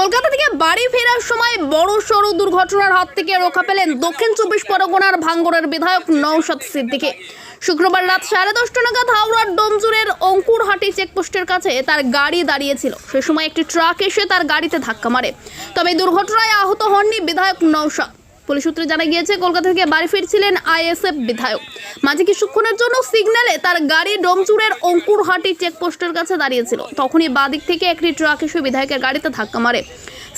কলকাতা থেকে বাড়ি ফেরার সময় বড় সড় দুর্ঘটনার হাত থেকে রক্ষা পেলেন দক্ষিণ চব্বিশ পরগনার ভাঙ্গরের বিধায়ক নৌশাদ সিদ্দিকে। শুক্রবার রাত সাড়ে দশটা নাগাদ হাওড়ার ডোমজুরের অঙ্কুরহাটি চেকপোস্টের কাছে তার গাড়ি দাঁড়িয়েছিল। সে সময় একটি ট্রাক এসে তার গাড়িতে ধাক্কা মারে। তবে দুর্ঘটনায় আহত হননি বিধায়ক নৌশাদ পুলিশ সূত্রে জানা গিয়েছে, কলকাতা থেকে বাড়ি ফিরছিলেন আইএসএফ বিধায়ক। মাঝে কিছুক্ষণের জন্য সিগন্যালে তার গাড়ি ডোমচুরের অঙ্কুরহাটি চেকপোস্টের কাছে দাঁড়িয়েছিল। তখনই বাদিক থেকে একটি ট্রাক এসে বিধায়কের গাড়িতে ধাক্কা মারে।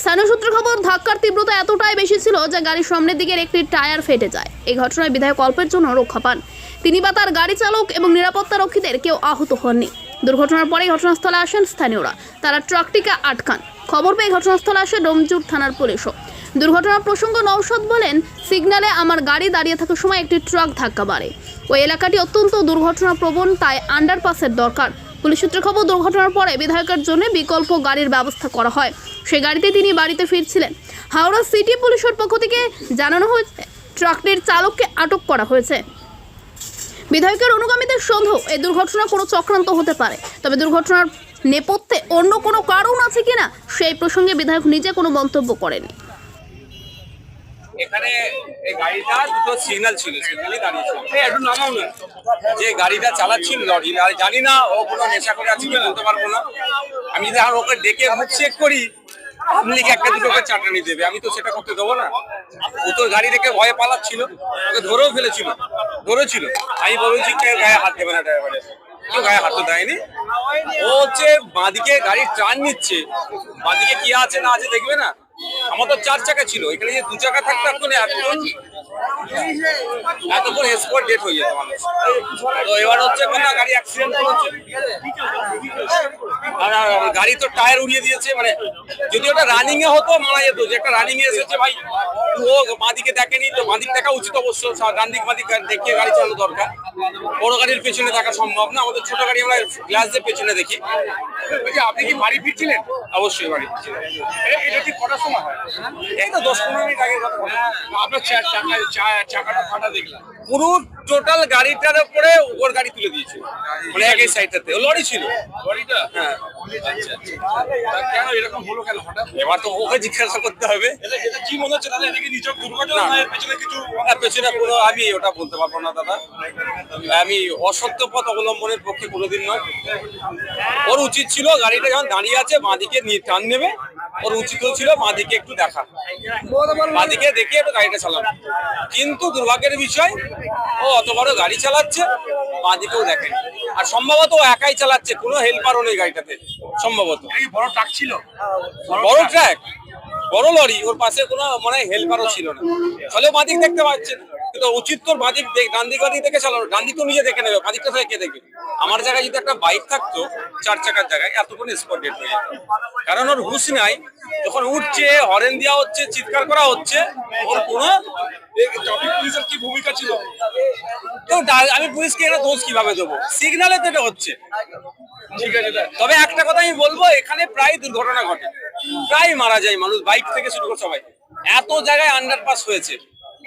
স্থানীয় সূত্রে খবর, ধাক্কার তীব্রতা এতটাই বেশি ছিল যে গাড়ির সামনের দিকের একটি টায়ার ফেটে যায়। এই ঘটনায় বিধায়ক অল্পের জন্য রক্ষা পান। তিনি বা তার গাড়ি চালক এবং নিরাপত্তা রক্ষীদের কেউ আহত হননি। দুর্ঘটনার পরেই ঘটনাস্থলে আসেন স্থানীয়রা। তারা ট্রাকটিকে আটকান। খবর পেয়ে ঘটনাস্থলে আসে ডোমজুর থানার পুলিশও। দুর্ঘটনার প্রসঙ্গ নৌসদ বলেন, সিগন্যালে আমার গাড়ি দাঁড়িয়ে থাকার সময় একটি ট্রাক ধাক্কা মারে। ওই এলাকাটি অত্যন্ত দুর্ঘটনা প্রবণ তাই আন্ডারপাসের দরকার। পুলিশ সূত্রে খবর, দুর্ঘটনার পরে বিধায়কের জন্য বিকল্প গাড়ির ব্যবস্থা করা হয়। সেই গাড়িতে তিনি বাড়িতে ফিরছিলেন। হাওড়া সিটি পুলিশের পক্ষ থেকে জানানো হয়েছে, ট্রাকটির চালককে আটক করা হয়েছে। বিধায়কের অনুগামীদের সন্দেহ, এই দুর্ঘটনা কোনো চক্রান্ত হতে পারে। তবে দুর্ঘটনার নেপথ্যে অন্য কোনো কারণ আছে কিনা, সেই প্রসঙ্গে বিধায়ক নিজে কোনো মন্তব্য করেনি এখানে এই গাড়িটা দুটো সিগন্যাল ছিল সিগন্যালই দাঁড়িয়ে একটু নামাও না। যে গাড়িটা চালাচ্ছিল লরি, আর জানি না ও কোনো নেশা করে আছে বলতে পারব না। আমি যদি আর ওকে ডেকে চেক করি, আপনি কি একটা দুটো করে চাটানি দেবে, আমি তো সেটা করতে দেবো না। ও তো গাড়ি রেখে ভয়ে পালাচ্ছিল, ওকে ধরেও ফেলেছিল, ধরেছিল। আমি বলেছি কেউ গায়ে হাত দেবে না ড্রাইভারের কেউ গায়ে হাত তো দেয়নি। ও হচ্ছে বাঁদিকে গাড়ি টার্ন নিচ্ছে। বাঁদিকে কি আছে না আছে দেখবে না? আমার তো চার চাকা ছিল, এখানে যে দু চাকা থাকতো এখন এতক্ষণ এতক্ষণ ডেট হয়ে যেত মানুষ। তো এবার হচ্ছে কোন গাড়ি অ্যাক্সিডেন্ট করেছে আর গাড়ি তো টায়ার উড়িয়ে দিয়েছে মানে যদি ওটা রানিং এ হতো মারা যেত। যে একটা রানিং এ এসেছে ভাই ও বাঁদিকে দেখেনি তো বাঁদিক দেখা উচিত অবশ্য ডান দিক বাঁদিক দেখিয়ে গাড়ি চালানো দরকার। বড় গাড়ির পেছনে দেখা সম্ভব না আমাদের ছোট গাড়ি আমরা গ্লাস দিয়ে পেছনে দেখি। বলছি, আপনি কি বাড়ি ফিরছিলেন? অবশ্যই বাড়ি ফিরছিলেন এটা ঠিক কটার সময় এই তো দশ পনেরো মিনিট আগে কথা। আপনার চাকাটা ফাটা দেখলাম। পুরো টোটাল গাড়িটার উপরে ওর গাড়ি তুলে দিয়েছে। মানে একই সাইডটাতে। ও লরি ছিল। লরিটা? হ্যাঁ। আচ্ছা আচ্ছা। তা কেন এরকম হলো কেন হঠাৎ? এবার তো ওকে জিজ্ঞাসা করতে হবে। এটা কি মনে হচ্ছে দাদা এটা কি নিচক দুর্ঘটনা এর পেছনে কিছু পেছনে পুরো আমি ওটা বলতে পারব না দাদা। আমি অসত্য পথ অবলম্বনের পক্ষে কোনোদিন নয়। ওর উচিত ছিল গাড়িটা যখন দাঁড়িয়ে আছে বাঁদিকে নিয়ে টান নেবে। ওর উচিত ছিল বাঁদিকে একটু দেখা বাঁদিকে দেখে একটু গাড়িটা চালানো। কিন্তু দুর্ভাগ্যের বিষয় ও অত বড় গাড়ি চালাচ্ছে বাঁদিকেও দেখেনি। আর সম্ভবত ও একাই চালাচ্ছে কোনো হেল্পারও নেই গাড়িটাতে সম্ভবত। বড় ট্রাক ছিল। বড় ট্র্যাক বড় লরি ওর পাশে কোনো মানে হেল্পারও ছিল না। ফলে বাঁদিক দেখতে পাচ্ছেন কিন্তু উচিত তোর বাঁদিক দেখ ডান দিক দেখে চালানো। গান্ধী তো নিজে দেখে নেবে বাঁদিকটা থেকে কে দেখবে আমার জায়গায় যদি একটা বাইক থাকতো চার চাকার জায়গায় এতক্ষণ স্পট ডেট হয়ে যেত। কারণ ওর হুশ নাই যখন উঠছে হরেন দেওয়া হচ্ছে চিৎকার করা হচ্ছে ওর কোনো ট্রাফিক পুলিশের কি ভূমিকা ছিল? তো আমি পুলিশকে এটা দোষ কীভাবে দেবো? সিগনালে তো এটা হচ্ছে। ঠিক আছে তবে একটা কথা আমি বলব এখানে প্রায় দুর্ঘটনা ঘটে। প্রায় মারা যায় মানুষ বাইক থেকে শুরু করে সবাই। এত জায়গায় আন্ডারপাস হয়েছে।